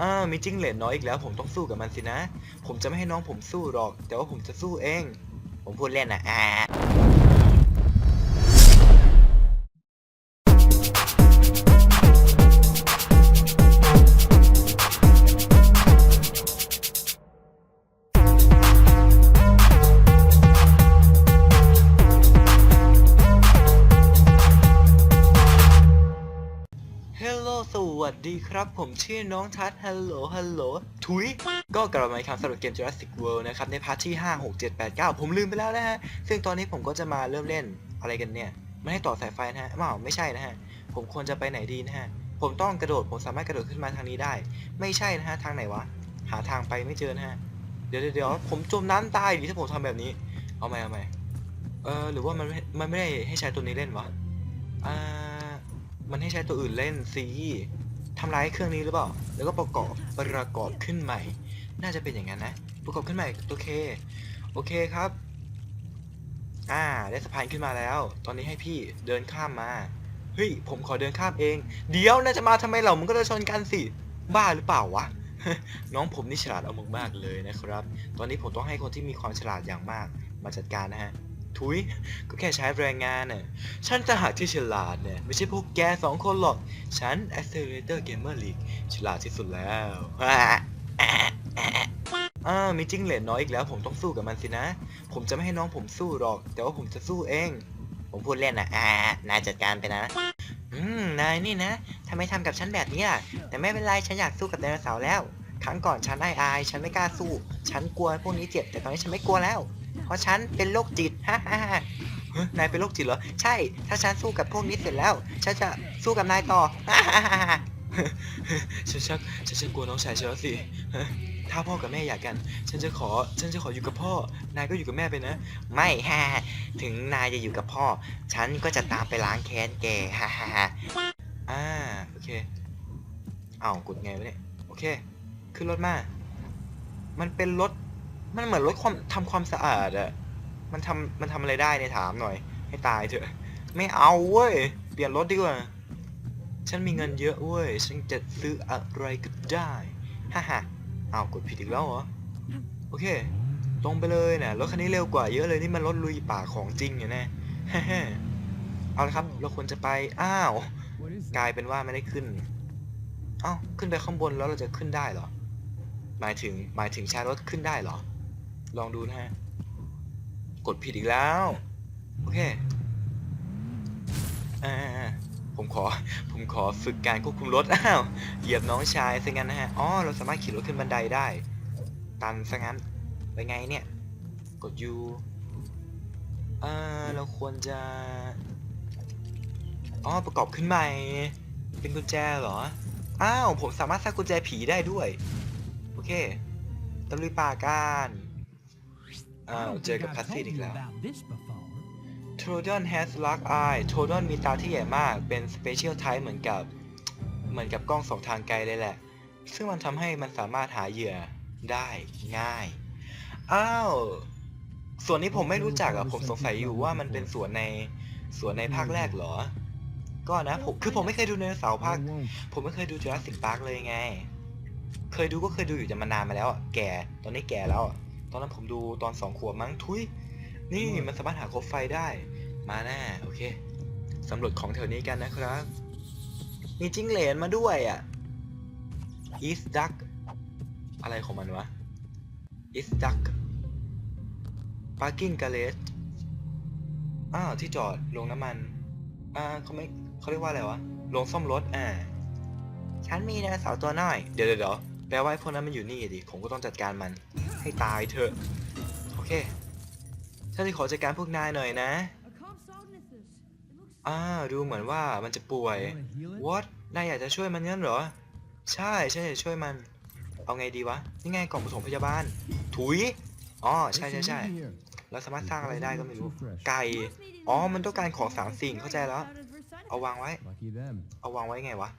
อ้าวมีจิ้งเหลนน้อยอีกแล้ว ผมต้องสู้กับมันสินะ ผมจะไม่ให้น้องผมสู้หรอก แต่ว่าผมจะสู้เอง ผมพูดเล่นนะอ่า ครับ ผมชื่อน้องทัศฮัลโหล ฮัลโหล ทุย ก็กลับมาอีกครั้งสำหรับเกม Jurassic World นะครับ ในพาร์ทที่ 5 6 7 8 9 ผมลืมไปแล้วนะฮะ ซึ่งตอนนี้ผมก็จะมาเริ่มเล่นอะไรกันเนี่ย ไม่ให้ต่อสายไฟนะฮะไม่เอาไม่ใช่นะฮะ ผมควรจะไปไหนดีนะฮะ ผมต้องกระโดด ผมสามารถกระโดดขึ้นมาทางนี้ได้ ไม่ใช่นะฮะ ทางไหนวะ หาทางไปไม่เจอนะฮะ เดี๋ยวเดี๋ยวผมจมน้ำตายดิถ้าผมทำแบบนี้ เอาไหมเอาไหมเออ หรือว่ามันไม่มันไม่ได้ให้ใช้ตัวนี้เล่นวะ อ่า มันให้ใช้ตัวอื่นเล่นสิ ทำร้ายเครื่องนี้หรือเปล่า แล้วก็ประกอบประกอบขึ้นใหม่ น่าจะเป็นอย่างนั้นนะ ประกอบขึ้นใหม่โอเค โอเคครับ อ่า ได้สะพานขึ้นมาแล้ว ตอนนี้ให้พี่เดินข้ามมา เฮ้ย ผมขอเดินข้ามเอง เดี๋ยวน่าจะมาทำไมเรามันก็จะชนกันสิ บ้าหรือเปล่าวะ น้องผมนี่ฉลาดเอามึงมากเลยนะครับ ตอนนี้ผมต้องให้คนที่มีความฉลาดอย่างมากมาจัดการนะฮะ ทุย ก็แค่ใช้แรงงานน่ะ ฉันจะหากที่ฉลาดเนี่ยไม่ใช่พวกแกสองคนหรอก ฉัน Accelerator Gamer League ฉลาดที่สุดแล้วอ้ามีจิ้งเหลนน้อยอีกแล้ว ผมต้องสู้กับมันสินะ ผมจะไม่ให้น้องผมสู้หรอก แต่ว่าผมจะสู้เอง ผมพูดเล่นนะอ่านายจัดการไปนะ อืม นายนี่นะทำไมทำกับฉันแบบนี้ล่ะ แต่ไม่เป็นไร ฉันอยากสู้กับไดโนเสาร์แล้ว ครั้งก่อนฉันอายอาย ฉันไม่กล้าสู้ ฉันกลัวพวกนี้เจ็บ แต่ตอนนี้ฉันไม่กลัวแล้ว เพราะฉันเป็นโรคจิตฮ่าฮ่าฮ่านายเป็นโรคจิตเหรอ ใช่ ถ้าฉันสู้กับพวกนี้เสร็จแล้ว ฉันจะสู้กับนายต่อฮ่าฮ่าฮ่าฉันชักฉันชักกลัวน้องชายฉันแล้วสิ ถ้าพ่อกับแม่อยากกัน ฉันจะขอ ฉันจะขออยู่กับพ่อ นายก็อยู่กับแม่ไปนะ ไม่ฮ่าถึงนายจะอยู่กับพ่อ ฉันก็จะตามไปล้างแค้นแกฮ่าฮ่าฮ่าอ่า โอเค เอากดไงวะเนี่ย โอเค ขึ้นรถมา มันเป็นรถ มันเหมือนรถความทำความสะอาดอะมันทำมันทำอะไรได้เนี่ยถามหน่อย ให้ตายเถอะ ไม่เอาเว้ย เปลี่ยนรถดีกว่า ฉันมีเงินเยอะเว้ย ฉันจะซื้ออะไรก็ได้ ฮ่าฮ่าอ้าวกดผิดอีกแล้วเหรอ โอเค ตรงไปเลยนะรถคันนี้เร็วกว่าเยอะเลยนี่มันรถลุยป่าของจริงอยู่แน่ฮ่าฮ่าเอาละครับ เราควรจะไป อ้าว กลายเป็นว่าไม่ได้ขึ้น เอ้า ขึ้นไปข้างบนแล้วเราจะขึ้นได้เหรอ หมายถึง หมายถึงใช้รถขึ้นได้เหรอ ลองดูนะฮะ กดผิดอีกแล้ว โอเคอ่าผมขอ ผมขอฝึกการควบคุมรถ อ้าว เหยียบน้องชายซะงั้นนะฮะ อ๋อ เราสามารถขี่รถขึ้นบันไดได้ ตันซะงั้น ไปไงเนี่ย กด U เอ่อเราควรจะ อ๋อ ประกอบขึ้นใหม่ เป็นกุญแจเหรอ อ้าว ผมสามารถสร้างกุญแจผีได้ด้วย โอเคตะลุยป่ากัน อ้าวเจอกับคัสซีนอีกแล้วโทรดอน has large eye โทรดอนมีตาที่ใหญ่มาก เป็น special type เหมือนกับ เหมือนกับกล้องสองทางไกลเลยแหละ ซึ่งมันทำให้มันสามารถหาเหยื่อได้ง่าย อ้าว ส่วนนี้ผมไม่รู้จักอะผมสงสัยอยู่ว่ามันเป็นสวนในสวนในภาคแรกเหรอ ก็นะผมคือผมไม่เคยดูในเสาร์ภาค ผมไม่เคยดู Jurassic Park เลยไง เคยดูก็เคยดูอยู่แต่มันนานมาแล้วอะแก่ ตอนนี้แก่แล้วอะ ตอนนั้นผมดูตอนสองขวบมั้งทุย นี่มันสามารถหาคบไฟได้ มาแน่โอเคสำรวจของแถวนี้กันนะครับ มีจิ้งเหลนมาด้วยอะ East Duck อะไรของมันวะ East Duck Parking Garage อ้าวที่จอดลงน้ำมัน อ่าเขาไม่เขาเรียกว่าอะไรวะลงซ่อมรถ อ่า ฉันมีไดโนเสาร์ตัวน้อย เดี๋ยวเดี๋ยวเดี๋ยวแปลว่าไอ้พวกนั้นมันอยู่นี่ดิ ผมก็ต้องจัดการมัน ให้ตายเถอะ โอเคฉันจะขอจัดการพวกนายหน่อยนะ อ่า ดูเหมือนว่ามันจะป่วย What นายอยากจะช่วยมันงั้นเหรอ ใช่ ฉันอยากจะช่วยมัน เอาไงดีวะ นี่ไงกล่องผสมพยาบาล ถุย อ๋อ ใช่ใช่ใช่เราสามารถสร้างอะไรได้ก็ไม่รู้ ไก่ อ๋อ มันต้องการของสามสิ่งเข้าใจแล้ว เอาวางไว้ เอาวางไว้ไงวะ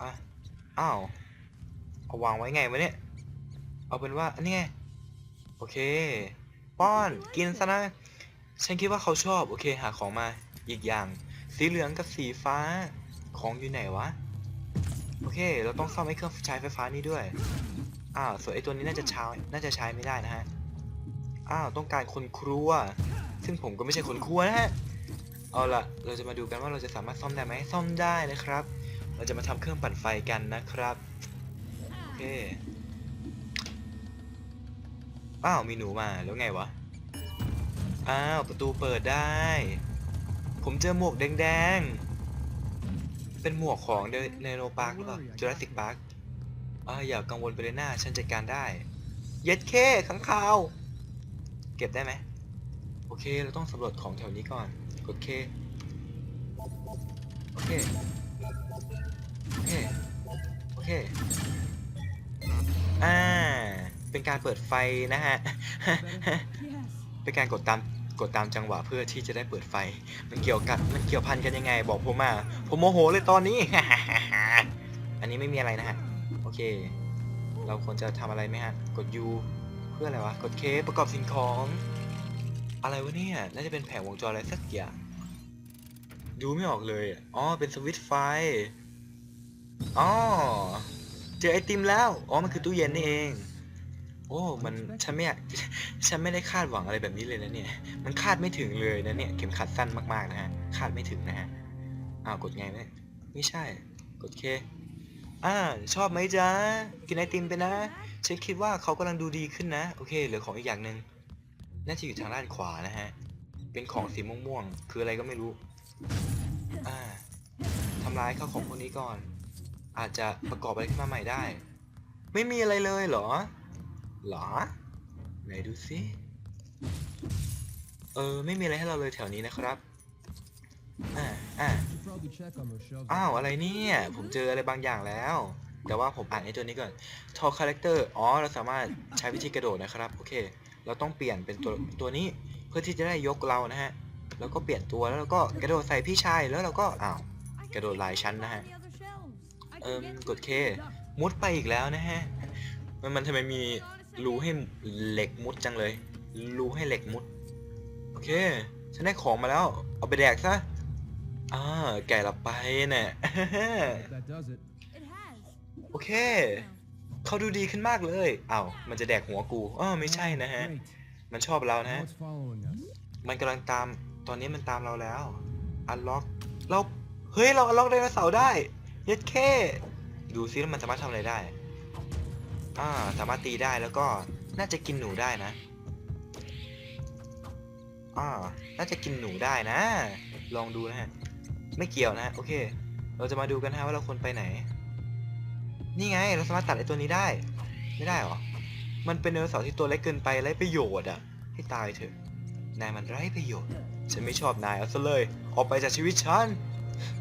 อะ อ้าว เอาวางไว้ไงวะเนี่ย เอาเป็นว่าอันนี้ไง โอเค ป้อนกินซะนะ ฉันคิดว่าเขาชอบ โอเค หาของมาอีกอย่าง สีเหลืองกับสีฟ้าของอยู่ไหนวะ โอเค เราต้องซ่อมไอ้เครื่องใช้ไฟฟ้านี้ด้วย อ้าวส่วนไอ้ตัวนี้น่าจะใช้น่าจะใช้ไม่ได้นะฮะ อ้าวต้องการคนครัว ซึ่งผมก็ไม่ใช่คนครัวนะฮะ เอาล่ะ เราจะมาดูกันว่าเราจะสามารถซ่อมได้ไหมซ่อมได้นะครับ เราจะมาทำเครื่องปั่นไฟกันนะครับ โอเค อ้าวมีหนูมาแล้วไงวะ อ้าวประตูเปิดได้ ผมเจอหมวกแดงๆ เป็นหมวกของเนโนพาร์คหรือเปล่าจูราสสิกพาร์คอ่าอย่ากังวลไปเลยหน้าฉันจัดการได้ เย็ดเคขังคาว เก็บได้ไหม โอเคเราต้องสำรวจของแถวนี้ก่อน กดเค โอเค โอเค โอเค เป็นการเปิดไฟนะฮะ เป็นการกดตามกดตามจังหวะเพื่อที่จะได้เปิดไฟ มันเกี่ยวกันมันเกี่ยวพันกันยังไง บอกผมมาผมโมโหเลยตอนนี้ อันนี้ไม่มีอะไรนะฮะ โอเค เราควรจะทำอะไรไหมฮะ กด U เพื่ออะไรวะ กด K ประกอบสิ่งของ อะไรวะเนี่ย น่าจะเป็นแผงวงจรอะไรสักอย่าง ดูไม่ออกเลยอะอ๋อ เป็นสวิตช์ไฟ อ๋อ เจอไอติมแล้ว อ๋อ มันคือตู้เย็นนี่เอง โอ้ มันฉันไม่อยากฉันไม่ได้คาดหวังอะไรแบบนี้เลยนะเนี่ย มันคาดไม่ถึงเลยนะเนี่ย เข็มขัดสั้นมากๆนะฮะ คาดไม่ถึงนะฮะ อ้าว กดไงเนี่ยไม่ใช่ กดเค อ่า ชอบไหมจ๊ะ กินไอติมไปนะ ฉันคิดว่าเขากำลังดูดีขึ้นนะ โอเค เหลือของอีกอย่างหนึ่งน่าจะอยู่ทางด้านขวานะฮะ เป็นของสีม่วงๆ คืออะไรก็ไม่รู้ อ่าทำลายข้าวของพวกนี้ก่อน อาจจะประกอบอะไรขึ้นมาใหม่ได้ ไม่มีอะไรเลยเหรอเหรอ ไหนดูสิเออ ไม่มีอะไรให้เราเลยแถวนี้นะครับอ่าอ่า Probably check on those shelves. อ้าว อะไรเนี่ย ผมเจออะไรบางอย่างแล้ว แต่ว่าผมอ่านไอ้ตัวนี้ก่อนทอคาแรคเตอร์อ๋อ เราสามารถใช้วิธีกระโดดนะครับ โอเค เราต้องเปลี่ยนเป็นตัวตัวนี้เพื่อที่จะได้ยกเรานะฮะ แล้วก็เปลี่ยนตัวแล้วเราก็กระโดดใส่พี่ชายแล้วเราก็อ้าวกระโดดหลายชั้นนะฮะ เอิ่มกด K มุดไปอีกแล้วนะฮะ มันมันทำไมมี รูให้เหล็กมุดจังเลย รูให้เหล็กมุด โอเค ฉันได้ของมาแล้ว เอาไปแดกซะ อ่า แก่ละไปเนี่ย That does it. โอเค เขาดูดีขึ้นมากเลยอ้าวมันจะแดกหัวกูอ้อไม่ใช่นะฮะ Great. มันชอบเรานะ Now ฮะ it's following us. มันกำลังตาม ตอนนี้มันตามเราแล้ว อันล็อก เรา เฮ้ย เราอันล็อกไดโนเสาร์ได้ เย็ดเค ดูซิว่ามันสามารถทำอะไรได้ อ่าสามารถตีได้แล้วก็น่าจะกินหนูได้นะอ่าน่าจะกินหนูได้นะ ลองดูนะฮะ ไม่เกี่ยวนะ โอเค เราจะมาดูกันฮะว่าเราควรไปไหน นี่ไง เราสามารถตัดไอ้ตัวนี้ได้ ไม่ได้หรอ มันเป็นไดโนเสาร์ที่ตัวเล็กเกินไปไร้ประโยชน์อะ ให้ตายเถอะ นายมันไร้ประโยชน์ ฉันไม่ชอบนายเอาซะเลย ออกไปจากชีวิตฉัน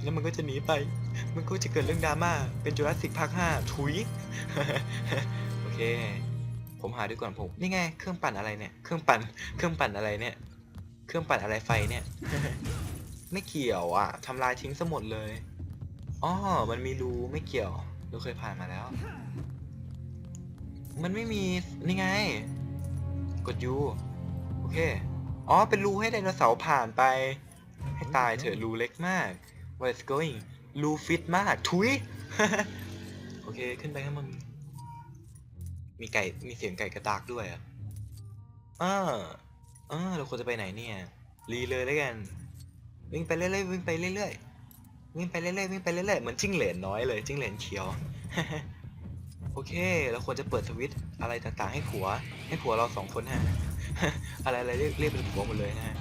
แล้วมันก็จะหนีไป มันก็จะเกิดเรื่องดราม่า เป็นจูราสสิกภาคห้าถุย โอเค ผมหาดูก่อนผม นี่ไง เครื่องปั่นอะไรเนี่ย เครื่องปั่น เครื่องปั่นอะไรเนี่ย เครื่องปั่นอะไรไฟเนี่ย ไม่เกี่ยวอะทำลายทิ้งซะหมดเลย อ๋อ มันมีรูไม่เกี่ยว เราเคยผ่านมาแล้ว มันไม่มี นี่ไง กดยูโอเค อ๋อ เป็นรูให้ไดโนเสาร์ผ่านไป ให้ตายเถอะรูเล็กมาก What's going รูฟิตมาก ทุย โอเค ขึ้นไปข้างบนมีไก่ มีเสียงไก่กระตากด้วยอะอ่าอ่าเราควรจะไปไหนเนี่ย รีเลยแล้วกัน วิ่งไปเรื่อยๆ วิ่งไปเรื่อยๆ วิ่งไปเรื่อยๆ วิ่งไปเรื่อยๆ เหมือนจิ้งเหลนน้อยเลย จิ้งเหลนเขียว โอเค เราควรจะเปิดสวิตอะไรต่างๆ ให้ผัว ให้ผัวเราสองคนฮะ อะไรอะไรเรียกเรียกเป็นผัวหมดเลยนะฮะ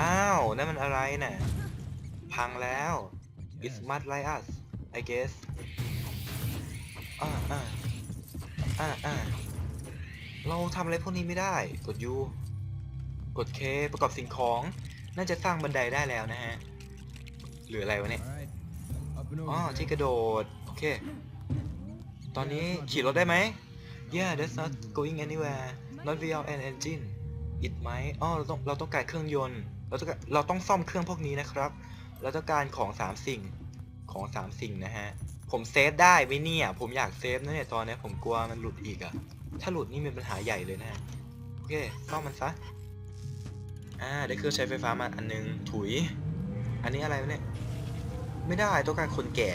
อ้าว นั่นมันอะไรน่ะ พังแล้ว it's must like us I guess อ่าอ่าอ่าอ่าเราทำอะไรพวกนี้ไม่ได้ กด U กด K ประกอบสิ่งของ น่าจะสร้างบันไดได้แล้วนะฮะ หรืออะไรวะเนี่ย All right. Up and อ๋อ over ที่ there. กระโดด โอเค ตอนนี้ขี่รถได้ไหม Yeah that's not going anywhere not without an engine it might อ๋อ เราต้อง เราต้องการเครื่องยนต์ เราต้องการเราต้องซ่อมเครื่องพวกนี้นะครับ เราต้องการของสามสิ่งของสามสิ่งนะฮะ ผมเซฟได้ไหมเนี่ย ผมอยากเซฟนะเนี่ยตอนนี้ผมกลัวมันหลุดอีกอะถ้าหลุดนี่มีปัญหาใหญ่เลยนะฮะ โอเคซ่อมมันซะ อ่าได้เครื่องใช้ไฟฟ้ามาอันนึง ถุย อันนี้อะไรวะเนี่ย ไม่ได้ต้องการคนแก่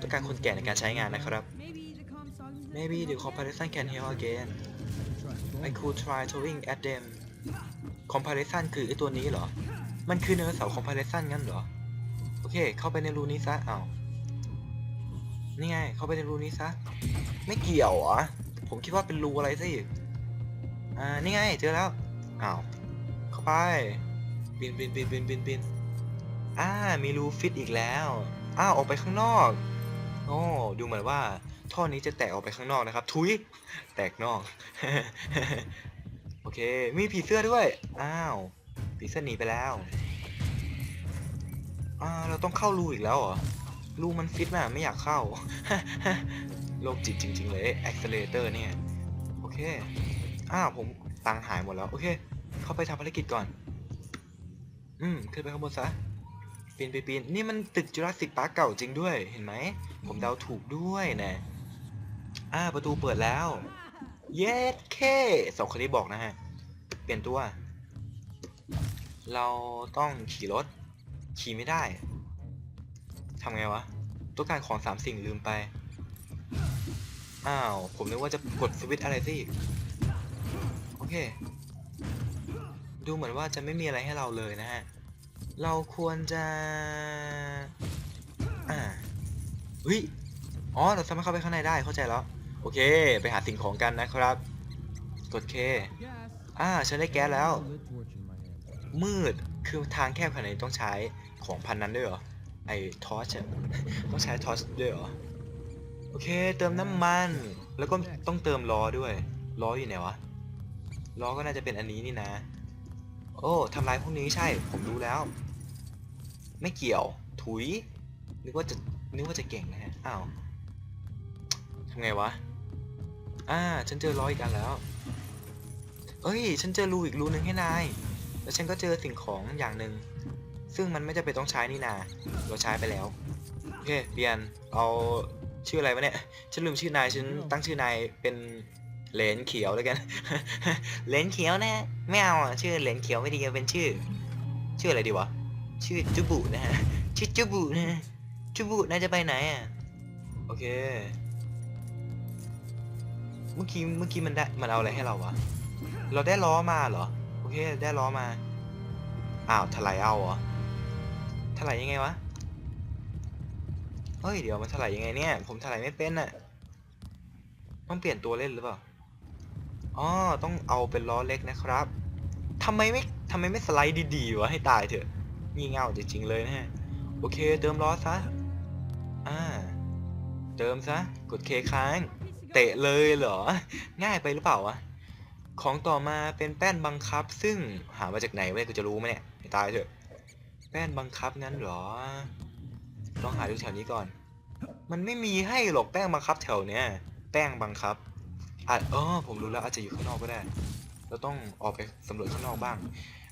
ต้องการคนแก่ในการใช้งานนะครับ Maybe the comparison can help again I could try throwing at them comparison คือไอตัวนี้เหรอ มันคือไดโนเสาร์ comparison งั้นเหรอ โอเค เข้าไปในรูนี้ซะอ้าวนี่ไง เข้าไปในรูนี้ซะ ไม่เกี่ยวเหรอ ผมคิดว่าเป็นรูอะไรสิอ่า นี่ไง เจอแล้วอ้าวเข้าไป บินบินบินบินบินบินอ่า มีรูฟิตอีกแล้ว อ้าว ออกไปข้างนอก โอ้ ดูเหมือนว่า ท่อนี้จะแตกออกไปข้างนอกนะครับ ทุย แตกนอก โอเค มีผีเสื้อด้วย อ้าว ผีเสื้อหนีไปแล้ว อ่าเราต้องเข้ารูอีกแล้วเหรอรูมันฟิตมากไม่อยากเข้าโรคจิตจริง ๆ เลย accelerator เนี่ย โอเคอ้าวผมตังค์หายหมดแล้ว โอเค เข้าไปทำภารกิจก่อน อืมขึ้นไปข้างบนซะปีนไปปีนนี่มันตึกจุฬาสิกปาร์คเก่าจริงด้วย เห็นไหม ผมเดาถูกด้วยนะอ่าประตูเปิดแล้ว เย็ดเคสองคนนี้บอกนะฮะ เปลี่ยนตัว เราต้องขี่รถ ขี่ไม่ได้ทำไงวะต้องการของสามสิ่งลืมไป อ้าว ผมนึกว่าจะกดสวิตช์อะไรสิโอเค ดูเหมือนว่าจะไม่มีอะไรให้เราเลยนะฮะ เราควรจะ อ่าเฮ้ยอ๋อ เราสามารถเข้าไปข้างในได้เข้าใจแล้ว โอเค ไปหาสิ่งของกันนะครับ กดเค อ่า ฉันได้แก๊สแล้ว มืด คือทางแคบขนาดนี้ต้องใช้ ของพันนั้นด้วยเหรอ ไอ้ทอชต้องใช้ทอชด้วยเหรอ โอเค เติมน้ำมัน แล้วก็ต้องเติมล้อด้วย ล้ออยู่ไหนวะ ล้อก็น่าจะเป็นอันนี้นี่นะ โอ้ทำลายพวกนี้ใช่ ผมรู้แล้ว ไม่เกี่ยว ถุย นึกว่าจะ นึกว่าจะเก่งนะฮะ อ้าวทำไงวะ อ่า ฉันเจอล้ออีกอันแล้ว เอ้ย ฉันเจอรูอีกรูหนึ่งให้นาย แล้วฉันก็เจอสิ่งของอย่างหนึ่ง ซึ่งมันไม่จำเป็นต้องใช้นี่นาเราใช้ไปแล้ว โอเคเรียนเอาชื่ออะไรวะเนี่ย ฉันลืมชื่อนาย ฉันตั้งชื่อนายเป็นเหรนเขียวแล้วกันเหรนเขียวนะฮะไม่เอาอะชื่อเหรนเขียวไม่ดีเป็นชื่อ ชื่ออะไรดีวะ ชื่อจุบุนะฮะ ชื่อจุบุนะฮะจุบุนายจะไปไหนอะ โอเค เมื่อกี้เมื่อกี้มันได้มันเอาอะไรให้เราวะ เราได้ล้อมาเหรอ โอเคได้ล้อมา อ้าวถลายเอาเหรอ ถลายยังไงวะ เฮ้ย เดี๋ยวมันถลายยังไงเนี่ย ผมถลายไม่เป็นอะต้องเปลี่ยนตัวเล่นหรือเปล่า อ๋อ ต้องเอาเป็นล้อเล็กนะครับทำไมไม่ทำไมไม่สไลด์ดีๆวะให้ตายเถอะงี่เง่าจริงๆเลยนะฮะ โอเค เติมล้อซะ อ่า เติมซะ กดเคค้าง เตะเลยเหรอ ง่ายไปหรือเปล่าวะ ของต่อมาเป็นแป้นบังคับ ซึ่งหามาจากไหนวะเนี่ยกูจะรู้ไหมเนี่ย ให้ตายเถอะ แป้นบังคับงั้นเหรอ ลองหาดูแถวนี้ก่อน มันไม่มีให้หรอกแป้งบังคับแถวเนี้ย แป้งบังคับอาจเออผมรู้แล้วอาจจะอยู่ข้างนอกก็ได้ เราต้องออกไปสำรวจข้างนอกบ้าง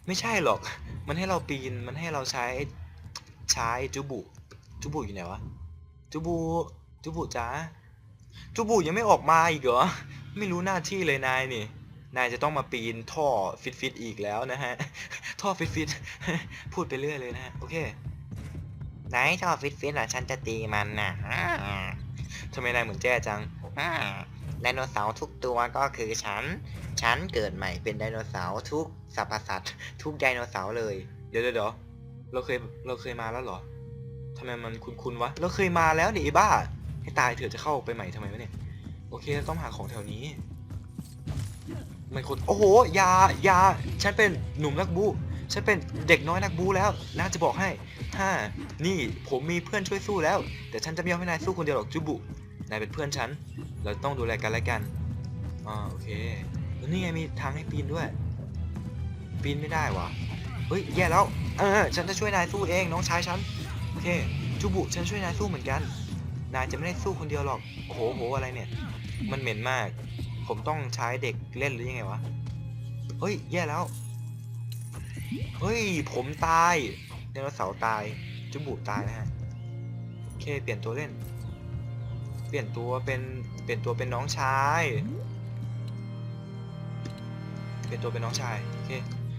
ไม่ใช่หรอก มันให้เราปีน มันให้เราใช้ใช้จูบุ จูบุอยู่ไหนวะ จูบุ จูบุจ้าจูบุยังไม่ออกมาอีกเหรอ ไม่รู้หน้าที่เลยนายนี่ นายจะต้องมาปีนท่อฟิตฟิตอีกแล้วนะฮะ ท่อฟิตฟิตพูดไปเรื่อยเลยนะฮะ โอเคไหนท่อฟิตฟิตอะฉันจะตีมันนะอ่าทำไมนายเหมือนแจ้จังไดโนเสาร์ทุกตัวก็คือฉัน ฉันเกิดใหม่เป็นไดโนเสาร์ทุกสรรพสัตว์ทุกไดโนเสาร์เลย เดี๋ยวเดี๋ยวเราเคยเราเคยมาแล้วเหรอทำไมมันคุ้นๆวะ เราเคยมาแล้วนี่บ้า ให้ตายเถอะจะเข้าไปใหม่ทำไมวะเนี่ย โอเค ต้องหาของแถวนี้ มันคนโอ้โหยายาฉันเป็นหนุ่มนักบูฉันเป็นเด็กน้อยนักบูแล้วน่าจะบอกให้ฮ่านี่ผมมีเพื่อนช่วยสู้แล้ว แต่ฉันจะไม่ยอมให้นายสู้คนเดียวหรอกจูบุนายเป็นเพื่อนฉัน เราต้องดูแลกันและกันอ่าโอเคแล้วนี่ไงมีทางให้ปีนด้วย ปีนไม่ได้วะเฮ้ยแย่แล้วเออฉันจะช่วยนายสู้เองน้องชายฉันโอเคจูบุฉันช่วยนายสู้เหมือนกัน นายจะไม่ได้สู้คนเดียวหรอกโอ้โหอะไรเนี่ย มันเหม็นมาก ผมต้องใช้เด็กเล่นหรือยังไงวะ เฮ้ย แย่แล้ว เฮ้ย ผมตายไดโนเสาร์ตายจุบุตายนะฮะ โอเค เปลี่ยนตัวเล่น เปลี่ยนตัวเป็น เปลี่ยนตัวเป็นน้องชาย เปลี่ยนตัวเป็นน้องชาย โอเค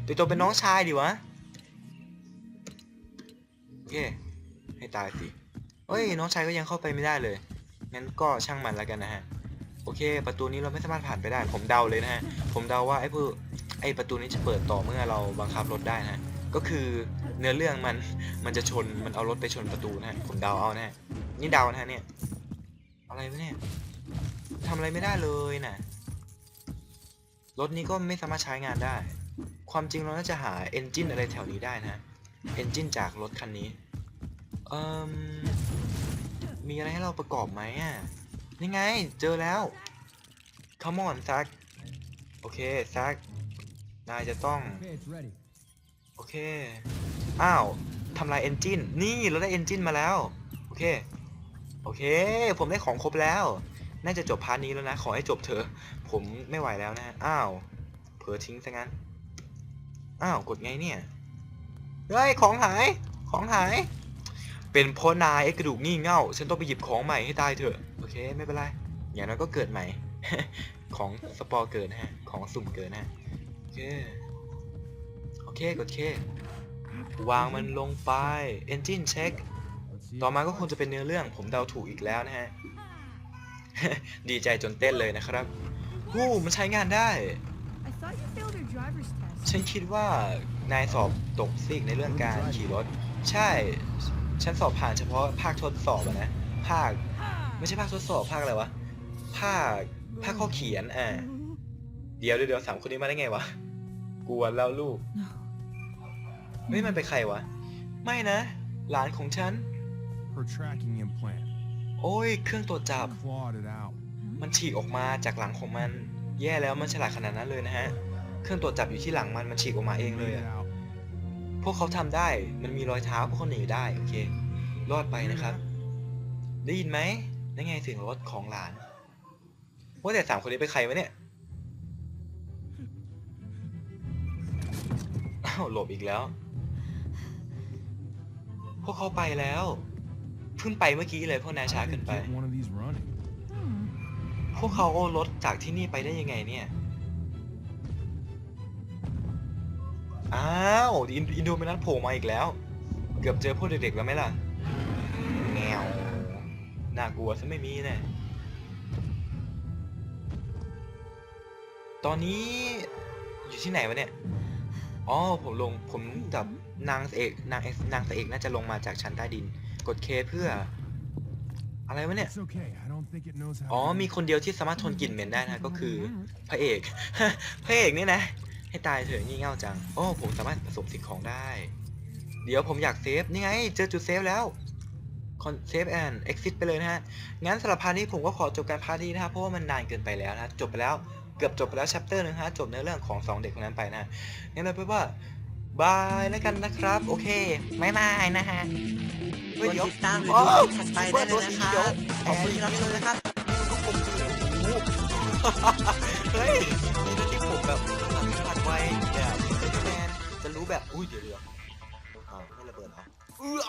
เปลี่ยนตัวเป็นน้องชายดิวะ โอเค ให้ตายสิเอ้ย น้องชายก็ยังเข้าไปไม่ได้เลย งั้นก็ช่างมันแล้วกันนะฮะ โอเค ประตูนี้เราไม่สามารถผ่านไปได้ ผมเดาเลยนะฮะ ผมเดาว่าไอ้พวกไอ้ประตูนี้จะเปิดต่อเมื่อเราบังคับรถได้นะฮะก็คือเนื้อเรื่องมันมันจะชนมันเอารถไปชนประตูนะฮะผมเดาเอานะฮะนี่เดานะฮะเนี่ยอะไรวะเนี่ยทำอะไรไม่ได้เลยน่ะรถนี้ก็ไม่สามารถใช้งานได้ ความจริงเราน่าจะหาเอนจินอะไรแถวนี้ได้นะเอนจินจากรถคันนี้เอ่มมีอะไรให้เราประกอบไหมอะ นี่ไง เจอแล้ว come on ซัก โอเค ซัก นายจะต้อง Okay, it's ready. โอเค อ้าว ทำลายเอนจิน นี่เราได้เอนจินมาแล้ว โอเค โอเค ผมได้ของครบแล้ว น่าจะจบพาร์ทนี้แล้วนะ ขอให้จบเถอะ ผมไม่ไหวแล้วนะ อ้าว เผลอทิ้งซะงั้น อ้าว กดไงเนี่ย เฮ้ย ของหาย ของหาย เป็นเพราะนายไอ้กระดูกงี่เง่า ฉันต้องไปหยิบของใหม่ให้ตายเถอะโอ เคไม่เป็นไร อย่างน้อยก็เกิดใหม่ ของสปอร์เกิดนะฮะ ของสุ่มเกิดนะฮะโอเค โอเคกดเควางมันลงไป Engine check ต่อมาก็คงจะเป็นเนื้อเรื่อง ผมเดาถูกอีกแล้วนะฮะ ดีใจจนเต้นเลยนะครับวู้มันใช้งานได้ ฉันคิดว่านายสอบตกซิกในเรื่องการขี่รถ ใช่ ฉันสอบผ่านเฉพาะภาคทดสอบนะ ภาค ไม่ใช่ภาคทดสอบภาคอะไรวะภาคภาคข้อเขียนอ่าเดี๋ยวเดี๋ยวเดี๋ยวสามคนนี้มาได้ไงวะกวนแล้วลูกเฮ้ยมันเป็นใครวะ ไม่นะ หลานของฉัน Her tracking implant. โอ้ย เครื่องตรวจจับ Clawed it out. มันฉีกออกมาจากหลังของมัน แย่แล้วมันฉลาดขนาดนั้นเลยนะฮะ เครื่องตรวจจับอยู่ที่หลังมันมันฉีกออกมาเองเลย Made อะ it out. พวกเขาทำได้ มันมีรอยเท้าพวกเขาหนีได้ โอเค รอดไปนะครับ ได้ยินไหม นั่นไงเสียงรถของหลานว่าแต่สามคนนี้เป็นใครวะเนี่ยอ้าวหลบอีกแล้ว พวกเขาไปแล้ว เพิ่งไปเมื่อกี้เลยพวกนายช้า How เกิ did น they ไป get one of these running? พวกเขาเอารถจากที่นี่ไปได้ยังไงเนี่ยอ้าวอินอินโดมินัสโผล่มาอีกแล้ว เกือบเจอพวกเด็กๆแล้วไหมล่ะแงว น่ากลัวซะไม่มีแน่ตอนนี้อยู่ที่ไหนวะเนี่ย อ๋อผมลงผมกับนางเอกนางเอกนางเอกน่าจะลงมาจากชั้นใต้ดิน กดเคเพื่อ อะไรวะเนี่ย It's okay. I don't think it knows how. อ๋อ to มี do it. คนเดียวที่สามารถทนกลิ่นเหม็นได้นะก็คือพระเอก พระเอกนี่นะ ให้ตายเถอะงี่เง่าจัง โอ้ผมสามารถผสมสิ่งของได้ เดี๋ยวผมอยากเซฟ นี่ไง เจอจุดเซฟแล้ว คอนเซฟแอนเอ็กซิสไปเลยนะฮะ งั้นสำหรับพาร์ทนี้ผมก็ขอจบการพาร์ทนี้นะครับเพราะว่ามันนานเกินไปแล้วนะจบไปแล้วเกือบจบไปแล้ว chapter หนึงฮะจบในเรื่องของสองเด็กคนนั้นไปนะงั้นเราไปนว่าบายแล้วกันนะครับ โอเคไม่บายนะฮะกดติดตามหรือโอ้ดูคลิปถัดไปได้เลยนะครับขอบคุณที่รับชมนะครับก็คงจะเฮ้ยนี่นะที่ผมแบบผ่านผ่านไวแบบเป็นแมนจะรู้แบบอุ้ยเดี๋ยวเดี๋ยวอ้าวไม่ระเบิดเหรอเออ